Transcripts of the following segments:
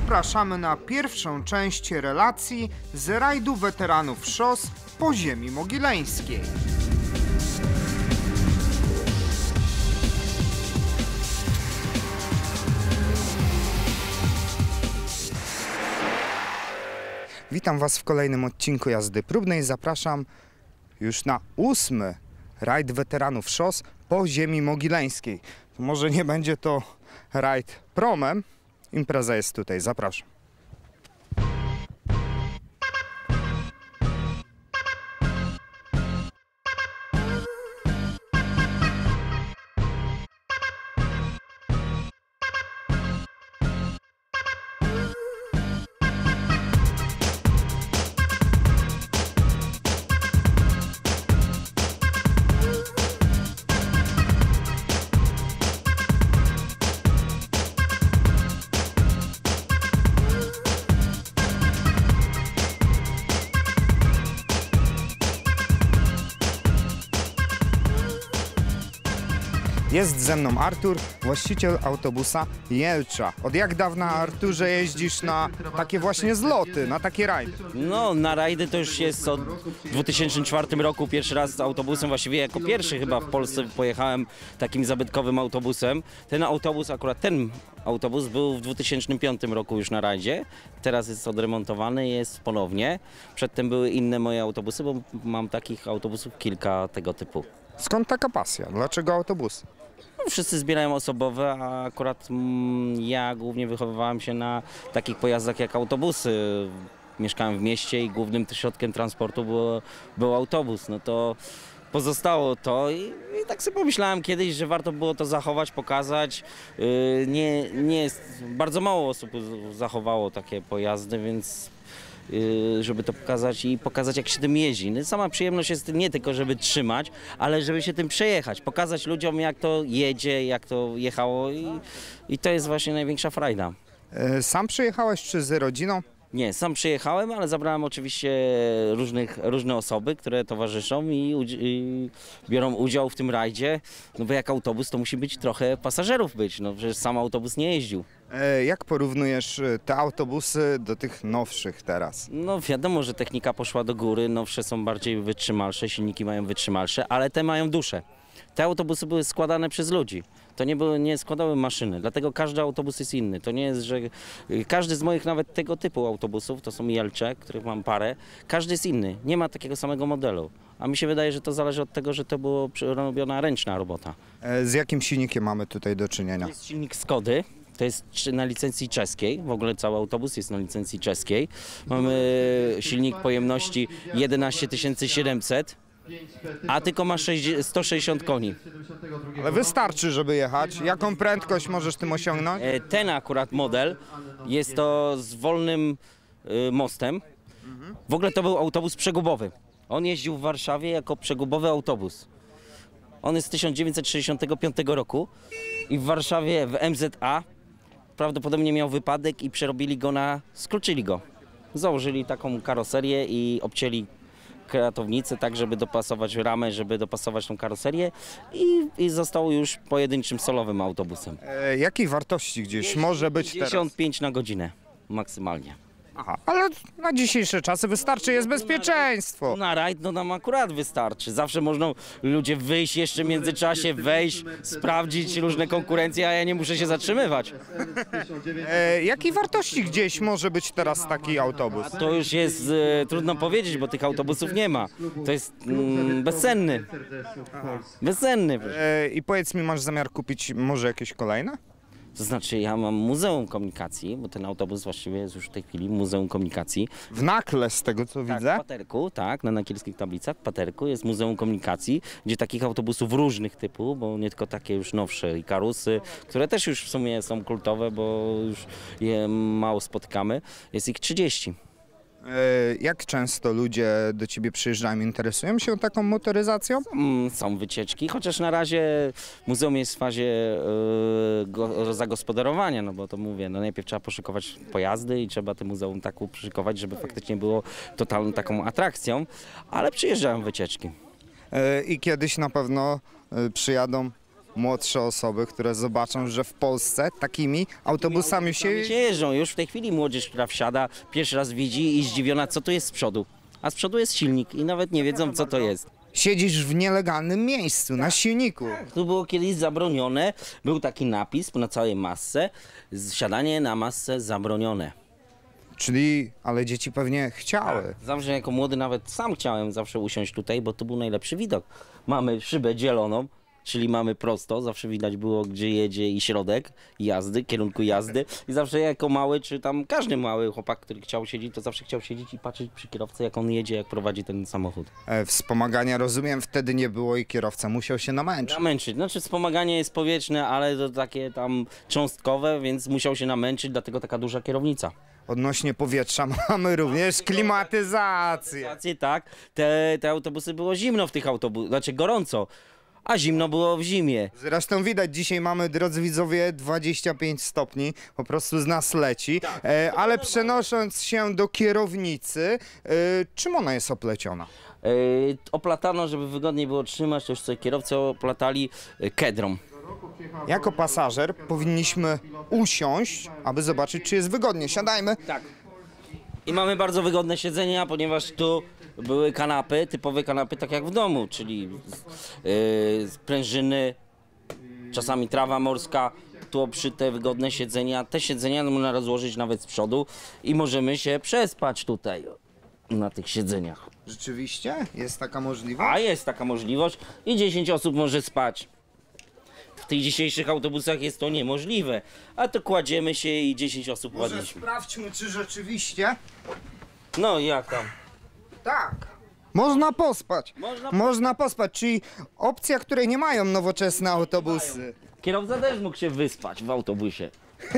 zapraszamy na pierwszą część relacji z rajdu weteranów szos po ziemi mogileńskiej. Witam Was w kolejnym odcinku jazdy próbnej. Zapraszam już na ósmy rajd weteranów szos po ziemi mogileńskiej. Może nie będzie to rajd promem. Impreza jest tutaj, zapraszam. Jest ze mną Artur, właściciel autobusa Jelcza. Od jak dawna, Arturze, jeździsz na takie właśnie zloty, na takie rajdy? No, na rajdy to już jest od 2004 roku pierwszy raz z autobusem, właściwie jako pierwszy chyba w Polsce pojechałem takim zabytkowym autobusem. Ten autobus, akurat ten autobus był w 2005 roku już na rajdzie, teraz jest odremontowany, jest ponownie. Przedtem były inne moje autobusy, bo mam takich autobusów kilka tego typu. Skąd taka pasja? Dlaczego autobusy? No, wszyscy zbierają osobowe, a akurat mm, ja głównie wychowywałem się na takich pojazdach jak autobusy. Mieszkałem w mieście i głównym środkiem transportu było, był autobus. No to pozostało to i, i tak sobie pomyślałem kiedyś, że warto było to zachować, pokazać. Yy, nie, nie jest, bardzo mało osób zachowało takie pojazdy, więc żeby to pokazać i pokazać jak się tym jeździ. No, Sama przyjemność jest nie tylko, żeby trzymać, ale żeby się tym przejechać, pokazać ludziom jak to jedzie, jak to jechało i, i to jest właśnie największa frajda. E, Sam przyjechałeś czy z rodziną? Nie, sam przyjechałem, ale zabrałem oczywiście różnych, różne osoby, które towarzyszą i, i biorą udział w tym rajdzie, no bo jak autobus to musi być trochę pasażerów być, no przecież sam autobus nie jeździł. E, Jak porównujesz e, te autobusy do tych nowszych teraz? No wiadomo, że technika poszła do góry, nowsze są bardziej wytrzymalsze, silniki mają wytrzymalsze, ale te mają duszę. Te autobusy były składane przez ludzi. To nie, były, nie składały maszyny, dlatego każdy autobus jest inny. To nie jest, że y, każdy z moich nawet tego typu autobusów, to są Jelcze, których mam parę, każdy jest inny. Nie ma takiego samego modelu. A mi się wydaje, że to zależy od tego, że to przy- robiona ręczna robota. E, Z jakim silnikiem mamy tutaj do czynienia? To jest silnik Skody. To jest na licencji czeskiej, w ogóle cały autobus jest na licencji czeskiej. Mamy silnik pojemności 11 700, a tylko ma 60 160 koni. Ale wystarczy, żeby jechać. Jaką prędkość możesz tym osiągnąć? E, Ten akurat model jest to z wolnym y, mostem. W ogóle to był autobus przegubowy. On jeździł w Warszawie jako przegubowy autobus. On jest z 1965 roku i w Warszawie w MZA prawdopodobnie miał wypadek i przerobili go na, skrócili go. Założyli taką karoserię i obcięli kratownicę tak, żeby dopasować ramę, żeby dopasować tą karoserię i, i został już pojedynczym solowym autobusem. E, Jakiej wartości gdzieś może być teraz? 55 na godzinę maksymalnie. Aha, ale na dzisiejsze czasy wystarczy, jest bezpieczeństwo. Na rajd no nam akurat wystarczy. Zawsze można ludzie wyjść jeszcze w międzyczasie, wejść, sprawdzić różne konkurencje, a ja nie muszę się zatrzymywać. E, Jakiej wartości gdzieś może być teraz taki autobus? To już jest e, trudno powiedzieć, bo tych autobusów nie ma. To jest mm, bezcenny. Bezcenny. E, I powiedz mi, masz zamiar kupić może jakieś kolejne? To znaczy ja mam Muzeum Komunikacji, bo ten autobus właściwie jest już w tej chwili Muzeum Komunikacji. W nakle z tego co Tak, widzę. w Paterku, tak, na nakielskich tablicach. W Paterku jest Muzeum Komunikacji, gdzie takich autobusów różnych typów, bo nie tylko takie już nowsze i karusy, które też już w sumie są kultowe, bo już je mało spotykamy. Jest ich 30. E, Jak często ludzie do ciebie przyjeżdżają, interesują się taką motoryzacją? Mm, Są wycieczki, chociaż na razie muzeum jest w fazie e, go, zagospodarowania, no bo to mówię, no najpierw trzeba poszykować pojazdy i trzeba te muzeum tak uprzyszykować, żeby faktycznie było totalną taką atrakcją, ale przyjeżdżają wycieczki. E, I kiedyś na pewno przyjadą młodsze osoby, które zobaczą, że w Polsce takimi autobusami się... się jeżdżą. Już w tej chwili młodzież, która wsiada, pierwszy raz widzi i zdziwiona, co to jest z przodu. A z przodu jest silnik i nawet nie wiedzą, co to jest. Siedzisz w nielegalnym miejscu, na silniku. Tu było kiedyś zabronione, był taki napis na całej masce, zsiadanie na masce zabronione. Czyli, ale dzieci pewnie chciały. Zawsze jako młody nawet sam chciałem zawsze usiąść tutaj, bo to był najlepszy widok. Mamy szybę dzieloną, czyli mamy prosto, zawsze widać było gdzie jedzie i środek jazdy, kierunku jazdy i zawsze jako mały, czy tam każdy mały chłopak, który chciał siedzieć, to zawsze chciał siedzieć i patrzeć przy kierowcy jak on jedzie, jak prowadzi ten samochód. E, wspomagania, rozumiem, wtedy nie było i kierowca musiał się namęczyć. Namęczyć, znaczy wspomaganie jest powietrzne, ale to takie tam cząstkowe, więc musiał się namęczyć, dlatego taka duża kierownica. Odnośnie powietrza mamy również klimatyzację. Rację, tak, te, te autobusy było zimno w tych autobusach, znaczy gorąco, a zimno było w zimie. Zresztą widać, dzisiaj mamy, drodzy widzowie, 25 stopni, po prostu z nas leci. E, ale przenosząc się do kierownicy, e, czym ona jest opleciona? Yy, oplatano, żeby wygodniej było trzymać, to już sobie kierowcy oplatali yy, kedrą. Jako pasażer powinniśmy usiąść, aby zobaczyć, czy jest wygodnie. Siadajmy. Tak. I mamy bardzo wygodne siedzenia, ponieważ tu były kanapy, typowe kanapy, tak jak w domu, czyli yy, sprężyny, czasami trawa morska, tu obszyte wygodne siedzenia. Te siedzenia można rozłożyć nawet z przodu i możemy się przespać tutaj na tych siedzeniach. Rzeczywiście? Jest taka możliwość? A jest taka możliwość i 10 osób może spać. W tych dzisiejszych autobusach jest to niemożliwe. A to kładziemy się i 10 osób Może ładnie. sprawdźmy, czy rzeczywiście... No i jak tam? Tak. Można pospać. Można Można pospać, czyli opcja, której nie mają nowoczesne autobusy. Kierowca też mógł się wyspać w autobusie.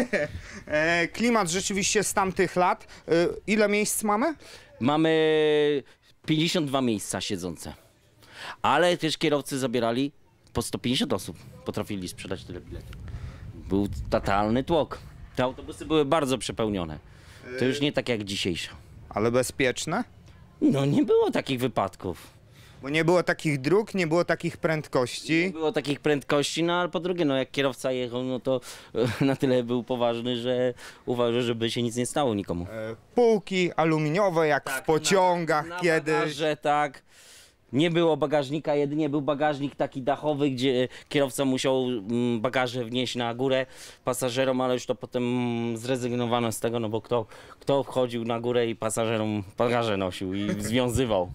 E, klimat rzeczywiście z tamtych lat. E, ile miejsc mamy? Mamy 52 miejsca siedzące. Ale też kierowcy zabierali po 150 osób. Potrafili sprzedać tyle biletów. Był totalny tłok. Te autobusy były bardzo przepełnione. To już nie tak jak dzisiejsze. Ale bezpieczne? No nie było takich wypadków. Bo nie było takich dróg, nie było takich Nie prędkości. było takich prędkości, no ale po drugie, no jak kierowca jechał, no to e, na tyle był poważny, że uważał, żeby się nic nie stało nikomu. E, półki aluminiowe, jak w pociągach na, na kiedyś. Tak. Nie było bagażnika, jedynie był bagażnik taki dachowy, gdzie kierowca musiał mm, bagaże wnieść na górę pasażerom, ale już to potem mm, zrezygnowano z tego, no bo kto, kto wchodził na górę i pasażerom bagaże nosił i związywał.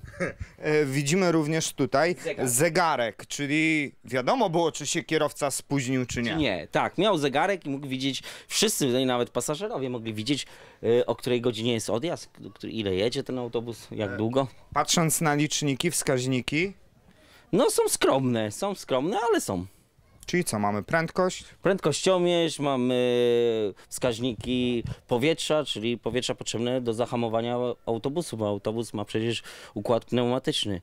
E, widzimy również tutaj Zegar. zegarek, czyli wiadomo było, czy się kierowca spóźnił, czy nie. Nie, tak, miał zegarek i mógł widzieć, wszyscy, nawet pasażerowie mogli widzieć, o której godzinie jest odjazd, ile jedzie ten autobus, jak długo. Patrząc na liczniki, wskaźniki, No są skromne, są skromne, ale są. Czyli co, mamy prędkość, Prędkościomierz, mamy wskaźniki powietrza, czyli powietrza potrzebne do zahamowania autobusu, bo autobus ma przecież układ pneumatyczny,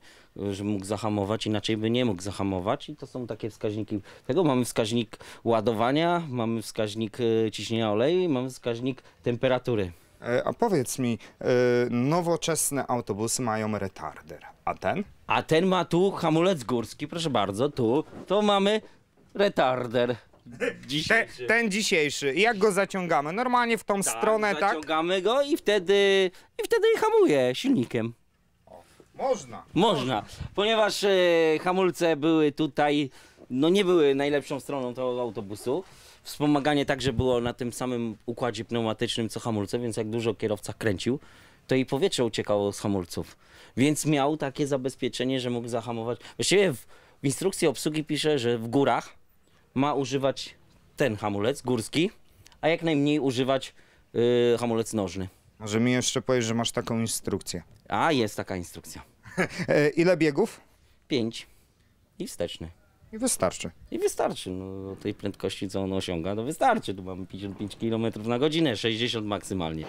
że mógł zahamować, inaczej by nie mógł zahamować i to są takie wskaźniki. Tego mamy wskaźnik ładowania, mamy wskaźnik e, ciśnienia oleju mamy wskaźnik temperatury. E, A powiedz mi, e, nowoczesne autobusy mają retarder, a ten? A ten ma tu hamulec górski, proszę bardzo, tu, to mamy retarder. Te, Dzisiejszy. ten dzisiejszy. I jak go zaciągamy? Normalnie w tą stronę, tak? Zaciągamy go i wtedy, i wtedy hamuje silnikiem. Można. Można, ponieważ e, hamulce były tutaj, no nie były najlepszą stroną tego autobusu. Wspomaganie także było na tym samym układzie pneumatycznym co hamulce, więc jak dużo kierowca kręcił, to i powietrze uciekało z hamulców. Więc miał takie zabezpieczenie, że mógł zahamować. Właściwie w, w instrukcji obsługi pisze, że w górach ma używać ten hamulec górski, a jak najmniej używać y, hamulec nożny. Może mi jeszcze powiesz, że masz taką instrukcję. A jest taka instrukcja. E, ile biegów? 5 i wsteczny. I wystarczy. I wystarczy, no, tej prędkości, co on osiąga, to wystarczy. Tu mamy 55 km na godzinę, 60 maksymalnie.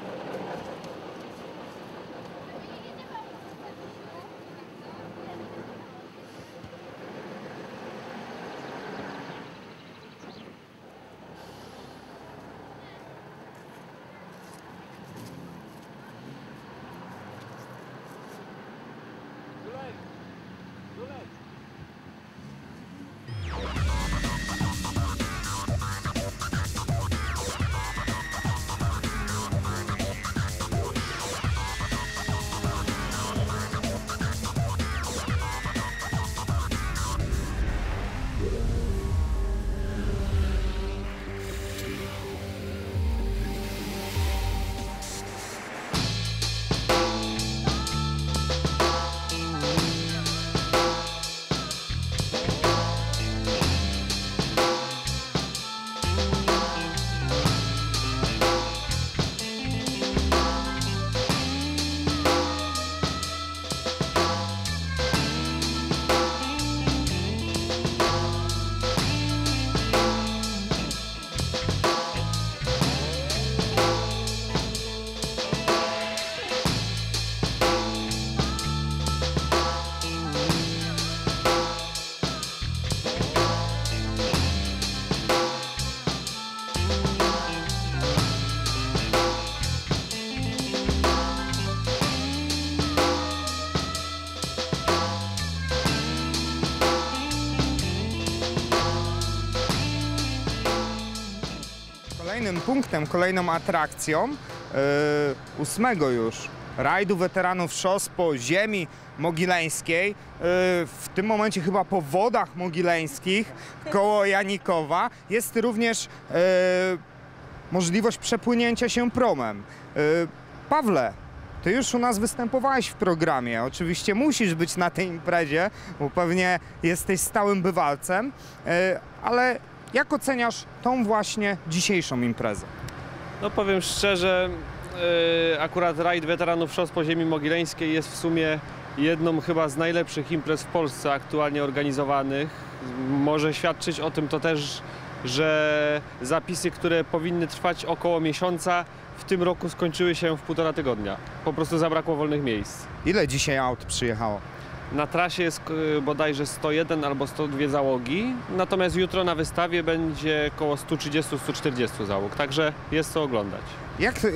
Punktem, kolejną atrakcją yy, ósmego już rajdu weteranów szos po ziemi mogileńskiej. Yy, w tym momencie chyba po wodach mogileńskich koło Janikowa jest również yy, możliwość przepłynięcia się promem. Pawle, ty już u nas występowałeś w programie. Oczywiście musisz być na tej imprezie, bo pewnie jesteś stałym bywalcem, ale jak oceniasz tą właśnie dzisiejszą imprezę? No powiem szczerze, yy, akurat rajd weteranów szos po ziemi mogileńskiej jest w sumie jedną chyba z najlepszych imprez w Polsce aktualnie organizowanych. Może świadczyć o tym to też, że zapisy, które powinny trwać około miesiąca, w tym roku skończyły się w półtora tygodnia. Po prostu zabrakło wolnych miejsc. Ile dzisiaj aut przyjechało? Na trasie jest y, bodajże 101 albo 102 załogi, natomiast jutro na wystawie będzie około 130-140 załóg, także jest co oglądać. Jak, yy,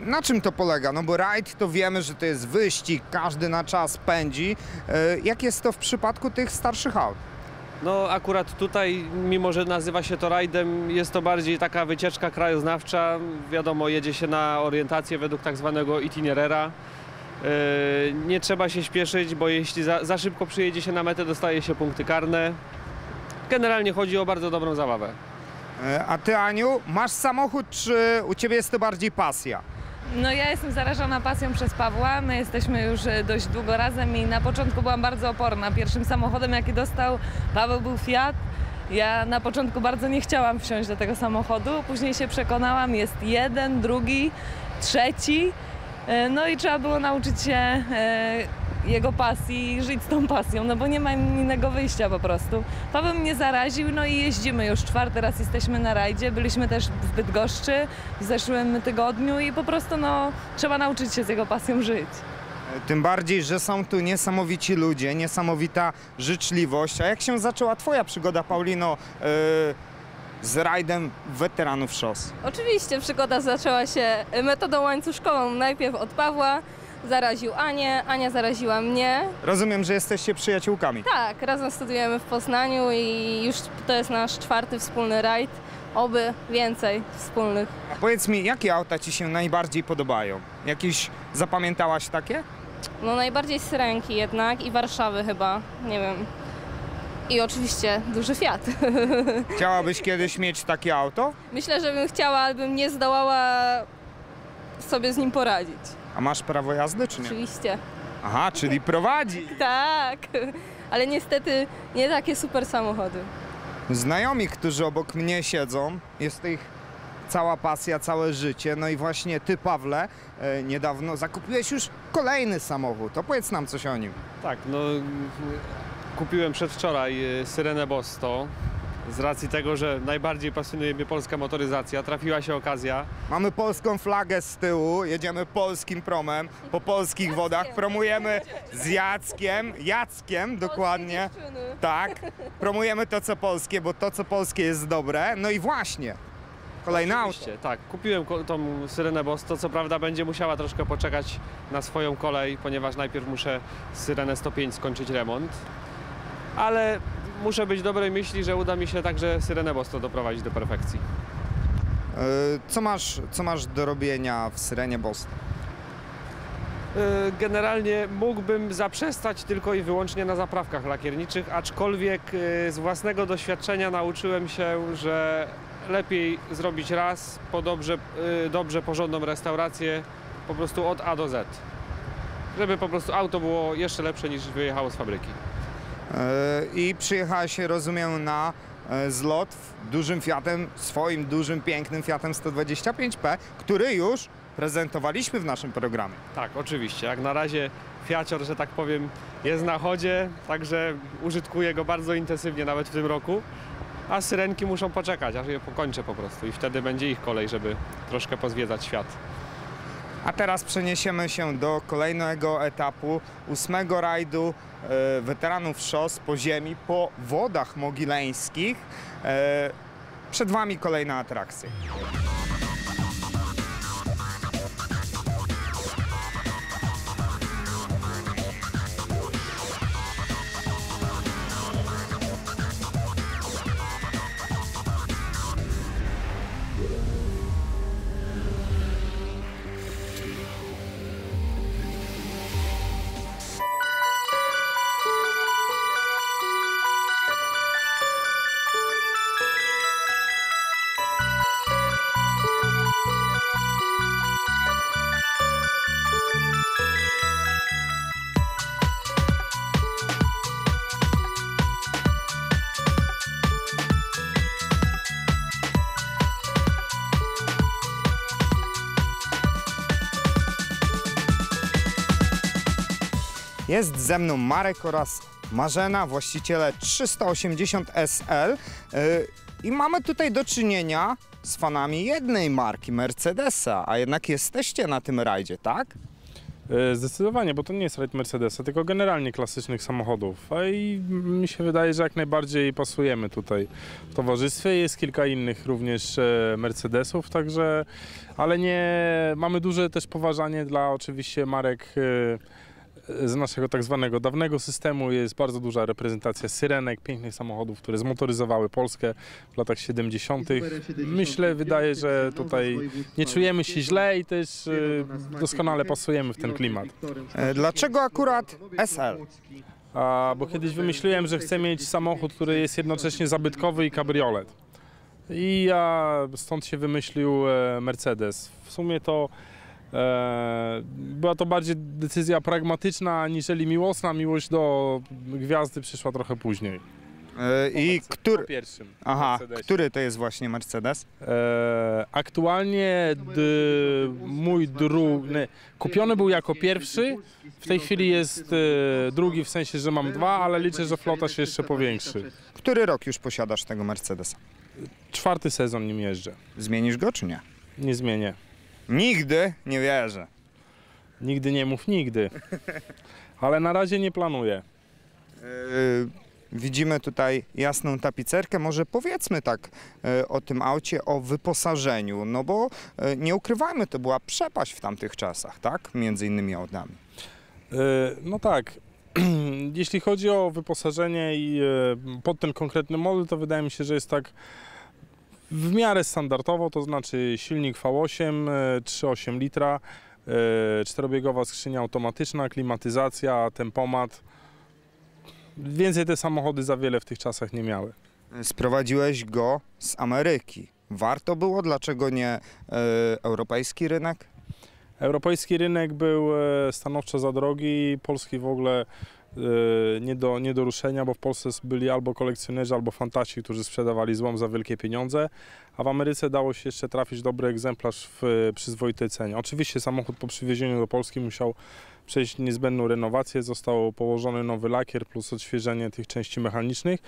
na czym to polega? No bo rajd to wiemy, że to jest wyścig, każdy na czas pędzi. Yy, jak jest to w przypadku tych starszych aut? No akurat tutaj, mimo że nazywa się to rajdem, jest to bardziej taka wycieczka krajoznawcza. Wiadomo, jedzie się na orientację według tak zwanego itinerera. Yy, Nie trzeba się śpieszyć, bo jeśli za, za szybko przyjedzie się na metę, dostaje się punkty karne. Generalnie chodzi o bardzo dobrą zabawę. Yy, a ty, Aniu, masz samochód, czy u ciebie jest to bardziej pasja? No ja jestem zarażona pasją przez Pawła. My jesteśmy już e, dość długo razem i na początku byłam bardzo oporna. Pierwszym samochodem jaki dostał Paweł był Fiat. Ja na początku bardzo nie chciałam wsiąść do tego samochodu. Później się przekonałam, jest jeden, drugi, trzeci. E, No i trzeba było nauczyć się e, jego pasji i żyć z tą pasją, no bo nie ma innego wyjścia po prostu. Paweł mnie zaraził, no i jeździmy już czwarty raz jesteśmy na rajdzie. Byliśmy też w Bydgoszczy w zeszłym tygodniu i po prostu no trzeba nauczyć się z jego pasją żyć. Yy, Tym bardziej, że są tu niesamowici ludzie, niesamowita życzliwość. A jak się zaczęła twoja przygoda, Paulino, z rajdem weteranów szos? Oczywiście przygoda zaczęła się metodą łańcuszkową. Najpierw od Pawła, zaraził Anię, Ania zaraziła mnie. Rozumiem, że jesteście przyjaciółkami. Tak, razem studiujemy w Poznaniu i już to jest nasz czwarty wspólny rajd. Oby więcej wspólnych. A powiedz mi, jakie auta ci się najbardziej podobają? Jakieś zapamiętałaś takie? No najbardziej Syrenki jednak i Warszawy chyba, nie wiem. I oczywiście duży Fiat. Chciałabyś kiedyś mieć takie auto? Myślę, że bym chciała, ale bym nie zdołała sobie z nim poradzić. A masz prawo jazdy, czy nie? Oczywiście. Aha, czyli prowadzi. Tak, ale niestety nie takie super samochody. Znajomi, którzy obok mnie siedzą, jest ich cała pasja, całe życie. No i właśnie ty, Pawle, e, niedawno zakupiłeś już kolejny samochód. Opowiedz nam coś o nim. Tak, no kupiłem przedwczoraj y, Syrenę Bosto. Z racji tego, że najbardziej pasjonuje mnie polska motoryzacja, trafiła się okazja. Mamy polską flagę z tyłu, jedziemy polskim promem, po polskich wodach, promujemy z Jackiem, Jackiem dokładnie. Tak, promujemy to co polskie, bo to co polskie jest dobre. No i właśnie, kolejne auto. Oczywiście, tak. Kupiłem tą Syrenę Bosto. Co prawda będzie musiała troszkę poczekać na swoją kolej, ponieważ najpierw muszę Syrenę 105 skończyć remont. Ale muszę być dobrej myśli, że uda mi się także Syrenę Bosto doprowadzić do perfekcji. E, Co masz, co masz do robienia w Syrenie Boston? Yy, Generalnie mógłbym zaprzestać tylko i wyłącznie na zaprawkach lakierniczych, aczkolwiek yy, z własnego doświadczenia nauczyłem się, że lepiej zrobić raz po dobrze, dobrze porządną restaurację po prostu od A do Z. Żeby po prostu auto było jeszcze lepsze niż wyjechało z fabryki. E, I przyjechałeś, rozumiem, na e, zlot dużym Fiatem, swoim dużym, pięknym Fiatem 125P, który już prezentowaliśmy w naszym programie. Tak, oczywiście. Jak na razie Fiacior, że tak powiem, jest na chodzie, także użytkuję go bardzo intensywnie nawet w tym roku. A syrenki muszą poczekać, aż je pokończę po prostu i wtedy będzie ich kolej, żeby troszkę pozwiedzać świat. A teraz przeniesiemy się do kolejnego etapu, ósmego rajdu weteranów szos po ziemi, po wodach mogileńskich. E, przed Wami kolejna atrakcja. Jest ze mną Marek oraz Marzena, właściciele 380 SL. Yy, I mamy tutaj do czynienia z fanami jednej marki, Mercedesa, a jednak jesteście na tym rajdzie, tak? E, Zdecydowanie, bo to nie jest rajd Mercedesa, tylko generalnie klasycznych samochodów. I mi się wydaje, że jak najbardziej pasujemy tutaj w towarzystwie. Jest kilka innych również e, Mercedesów, także, ale nie mamy duże też poważanie dla oczywiście marek z naszego tak zwanego dawnego systemu. Jest bardzo duża reprezentacja syrenek, pięknych samochodów, które zmotoryzowały Polskę w latach 70. Myślę, wydaje, że tutaj nie czujemy się źle i też e, doskonale pasujemy w ten klimat. Yy, Dlaczego akurat SL? A, bo kiedyś wymyśliłem, że chcę mieć samochód, który jest jednocześnie zabytkowy i kabriolet. I ja stąd się wymyślił e, Mercedes. W sumie to e, była to bardziej decyzja pragmatyczna aniżeli miłosna. Miłość do gwiazdy przyszła trochę później. Yy, I Po który... pierwszym. Aha, Mercedesie. który to jest właśnie Mercedes? E, aktualnie mój drugi, kupiony był jako pierwszy, w tej chwili jest e, drugi w sensie, że mam dwa, ale liczę, że flota się jeszcze powiększy. Który rok już posiadasz tego Mercedesa? Czwarty sezon nim jeżdżę. Zmienisz go czy nie? Nie zmienię. Nigdy nie wierzę. Nigdy nie mów nigdy. Ale na razie nie planuję. Yy, Widzimy tutaj jasną tapicerkę. Może powiedzmy tak yy, o tym aucie, o wyposażeniu, no bo yy, nie ukrywajmy, to była przepaść w tamtych czasach, tak? Między innymi autami. No tak. Jeśli chodzi o wyposażenie i pod ten konkretny model, to wydaje mi się, że jest tak w miarę standardowo, to znaczy silnik V8, e, 3,8 litra, e, czterobiegowa skrzynia automatyczna, klimatyzacja, tempomat. Więcej te samochody za wiele w tych czasach nie miały. Sprowadziłeś go z Ameryki. Warto było? Dlaczego nie yy, europejski rynek? Europejski rynek był e, stanowczo za drogi, polski w ogóle e, nie do, nie do ruszenia, bo w Polsce byli albo kolekcjonerzy, albo fantasi, którzy sprzedawali złom za wielkie pieniądze, a w Ameryce dało się jeszcze trafić dobry egzemplarz w e, przyzwoitej cenie. Oczywiście samochód po przywiezieniu do Polski musiał przejść niezbędną renowację, został położony nowy lakier plus odświeżenie tych części mechanicznych,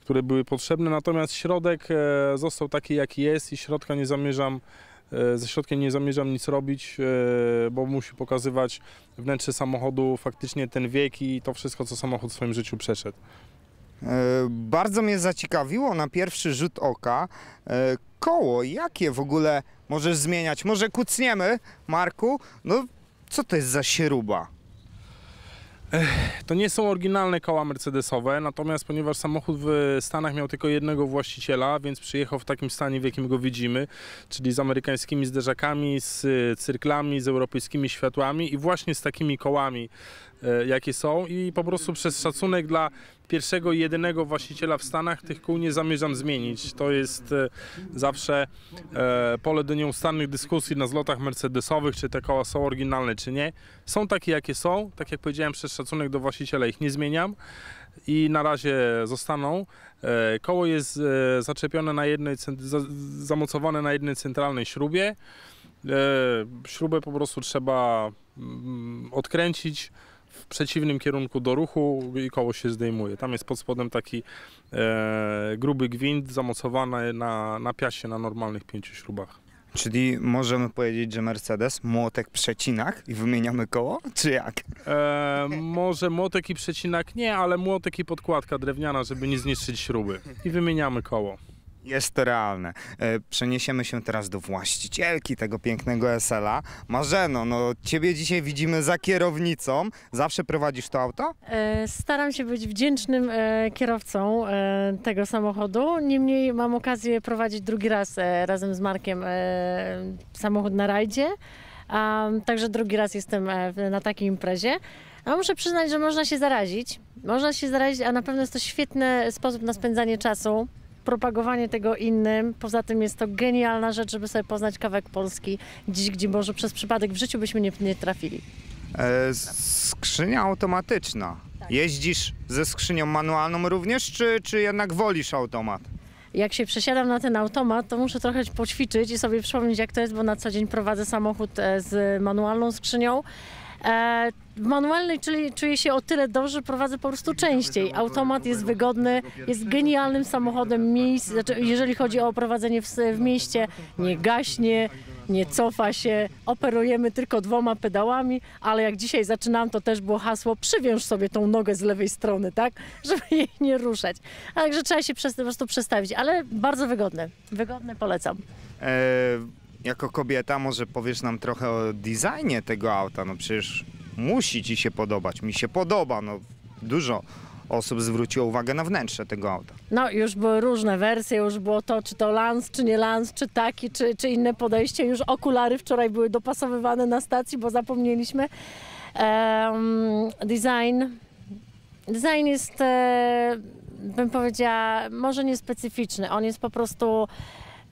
które były potrzebne, natomiast środek e, został taki jaki jest i środka nie zamierzam Ze środkiem nie zamierzam nic robić, e, bo musi pokazywać wnętrze samochodu faktycznie ten wiek i to wszystko, co samochód w swoim życiu przeszedł. Yy, bardzo mnie zaciekawiło na pierwszy rzut oka koło. Jakie w ogóle możesz zmieniać? Może kucniemy, Marku? No, co to jest za śruba? To nie są oryginalne koła mercedesowe, natomiast ponieważ samochód w Stanach miał tylko jednego właściciela, więc przyjechał w takim stanie, w jakim go widzimy, czyli z amerykańskimi zderzakami, z cyrklami, z europejskimi światłami i właśnie z takimi kołami, jakie są i po prostu przez szacunek dla pierwszego i jedynego właściciela w Stanach tych kół nie zamierzam zmienić. To jest e, zawsze e, pole do nieustannych dyskusji na zlotach mercedesowych, czy te koła są oryginalne, czy nie. Są takie, jakie są. Tak jak powiedziałem, przez szacunek do właściciela ich nie zmieniam i na razie zostaną. E, Koło jest e, zaczepione na jednej, zamocowane na jednej centralnej śrubie. E, Śrubę po prostu trzeba mm, odkręcić w przeciwnym kierunku do ruchu i koło się zdejmuje. Tam jest pod spodem taki e, gruby gwint zamocowany na, na piasie na normalnych pięciu śrubach. Czyli możemy powiedzieć, że Mercedes, młotek przecinak i wymieniamy koło? Czy jak? E, może młotek i przecinak nie, ale młotek i podkładka drewniana, żeby nie zniszczyć śruby. I wymieniamy koło. Jest to realne. E, Przeniesiemy się teraz do właścicielki tego pięknego SL-a. Marzeno, no ciebie dzisiaj widzimy za kierownicą. Zawsze prowadzisz to auto? E, Staram się być wdzięcznym e, kierowcą tego samochodu. Niemniej mam okazję prowadzić drugi raz razem z Markiem samochód na rajdzie. Także drugi raz jestem na takiej imprezie. A muszę przyznać, że można się zarazić. Można się zarazić, a na pewno jest to świetny sposób na spędzanie czasu. Propagowanie tego innym. Poza tym jest to genialna rzecz, żeby sobie poznać kawałek Polski gdzieś, gdzie może przez przypadek w życiu byśmy nie, nie trafili. E, Skrzynia automatyczna. Jeździsz ze skrzynią manualną również, czy, czy jednak wolisz automat? Jak się przesiadam na ten automat, to muszę trochę poćwiczyć i sobie przypomnieć, jak to jest, bo na co dzień prowadzę samochód e, z manualną skrzynią. E, w manualnej czyli czuję się o tyle dobrze, prowadzę po prostu częściej. Automat jest wygodny, jest genialnym samochodem miejsc, znaczy, jeżeli chodzi o prowadzenie w, w mieście, nie gaśnie, nie cofa się, operujemy tylko dwoma pedałami, ale jak dzisiaj zaczynałam, to też było hasło przywiąż sobie tą nogę z lewej strony, tak, żeby jej nie ruszać. Także trzeba się po prostu przestawić, ale bardzo wygodne, wygodne polecam. E, jako kobieta może powiesz nam trochę o designie tego auta, no przecież musi ci się podobać, mi się podoba, no dużo osób zwróciło uwagę na wnętrze tego auta. No, już były różne wersje, już było to, czy to Lans, czy nie Lans, czy taki, czy, czy inne podejście. Już okulary wczoraj były dopasowywane na stacji, bo zapomnieliśmy. Em, design. Design jest, e, bym powiedziała, może niespecyficzny. On jest po prostu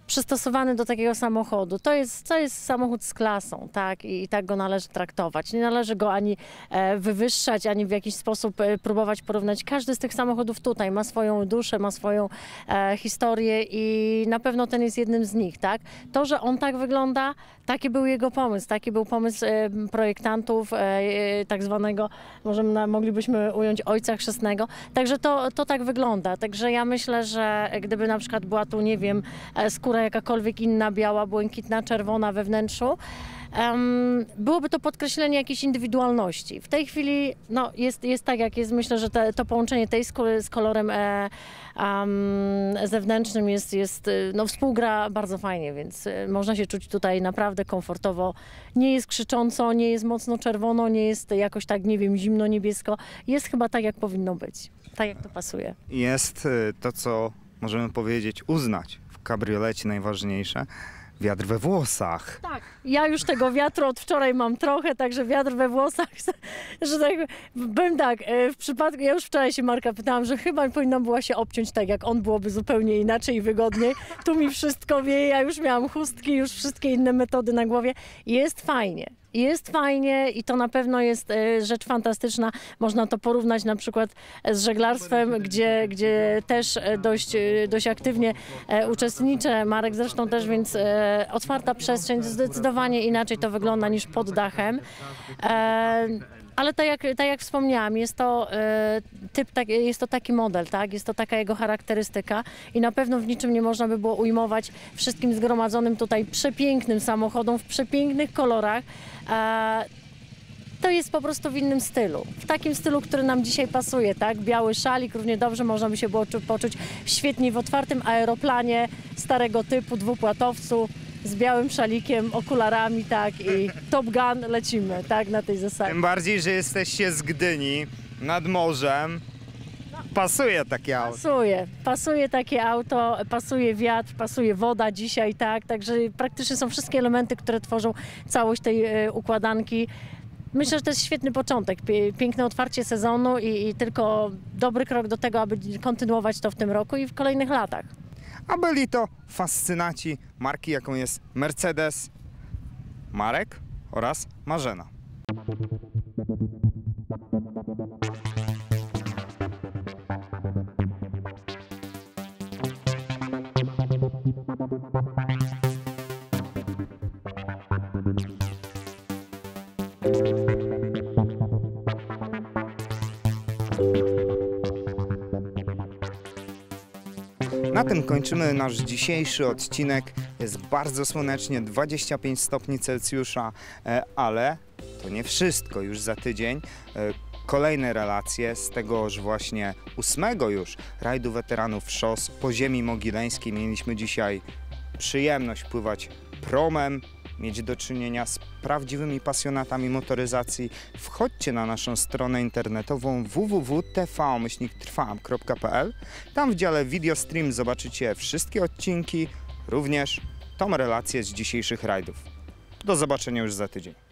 przystosowany do takiego samochodu. To jest, to jest samochód z klasą, tak? I, I tak go należy traktować. Nie należy go ani e, wywyższać, ani w jakiś sposób e, próbować porównać. Każdy z tych samochodów tutaj ma swoją duszę, ma swoją e, historię i na pewno ten jest jednym z nich, tak? To, że on tak wygląda, taki był jego pomysł, taki był pomysł e, projektantów, e, e, tak zwanego, możemy, moglibyśmy ująć ojca chrzestnego. Także to, to tak wygląda. Także ja myślę, że gdyby na przykład była tu, nie wiem, skóra jakakolwiek inna, biała, błękitna, czerwona we wnętrzu, byłoby to podkreślenie jakiejś indywidualności. W tej chwili no, jest, jest tak, jak jest. Myślę, że te, to połączenie tej skóry z kolorem e, em, zewnętrznym jest, jest, y, no, współgra bardzo fajnie, więc y, można się czuć tutaj naprawdę komfortowo. Nie jest krzycząco, nie jest mocno czerwono, nie jest jakoś tak, nie wiem, zimno, niebiesko. Jest chyba tak, jak powinno być. Tak, jak to pasuje. Jest y, to, co możemy powiedzieć, uznać w kabriolecie najważniejsze, wiatr we włosach. Tak. Ja już tego wiatru od wczoraj mam trochę, także wiatr we włosach, że tak bym tak, e, w przypadku, ja już wczoraj się Marka pytałam, że chyba powinna była się obciąć tak, jak on byłoby zupełnie inaczej i wygodniej. Tu mi wszystko wie, ja już miałam chustki, już wszystkie inne metody na głowie. Jest fajnie. Jest fajnie i to na pewno jest e, rzecz fantastyczna. Można to porównać na przykład z żeglarstwem, gdzie, gdzie też e, dość, e, dość aktywnie uczestniczę. Marek zresztą też, więc otwarta przestrzeń, zdecydowanie inaczej to wygląda niż pod dachem. Ale tak jak, tak jak wspomniałam, jest to e, typ, tak, jest to taki model, tak? Jest to taka jego charakterystyka i na pewno w niczym nie można by było ujmować wszystkim zgromadzonym tutaj przepięknym samochodom w przepięknych kolorach. E, to jest po prostu w innym stylu. W takim stylu, który nam dzisiaj pasuje, tak? Biały szalik, równie dobrze można by się było czu- poczuć świetnie w otwartym aeroplanie starego typu, dwupłatowcu, z białym szalikiem, okularami, tak? I Top Gun, lecimy, tak? Na tej zasadzie. Tym bardziej, że jesteście z Gdyni, nad morzem. Pasuje takie auto. Pasuje, pasuje takie auto, pasuje wiatr, pasuje woda dzisiaj, tak? Także praktycznie są wszystkie elementy, które tworzą całość tej e, układanki. Myślę, że to jest świetny początek, piękne otwarcie sezonu i, i tylko dobry krok do tego, aby kontynuować to w tym roku i w kolejnych latach. A byli to fascynaci marki, jaką jest Mercedes, Marek oraz Marzena. Na tym kończymy nasz dzisiejszy odcinek. Jest bardzo słonecznie, 25 stopni Celsjusza, e, ale to nie wszystko. Już za tydzień e, kolejne relacje z tegoż właśnie ósmego już rajdu weteranów szos po ziemi mogileńskiej. Mieliśmy dzisiaj przyjemność pływać promem, mieć do czynienia z prawdziwymi pasjonatami motoryzacji. Wchodźcie na naszą stronę internetową www.tv-trwam.pl. Tam w dziale Video Stream zobaczycie wszystkie odcinki, również tą relację z dzisiejszych rajdów. Do zobaczenia już za tydzień.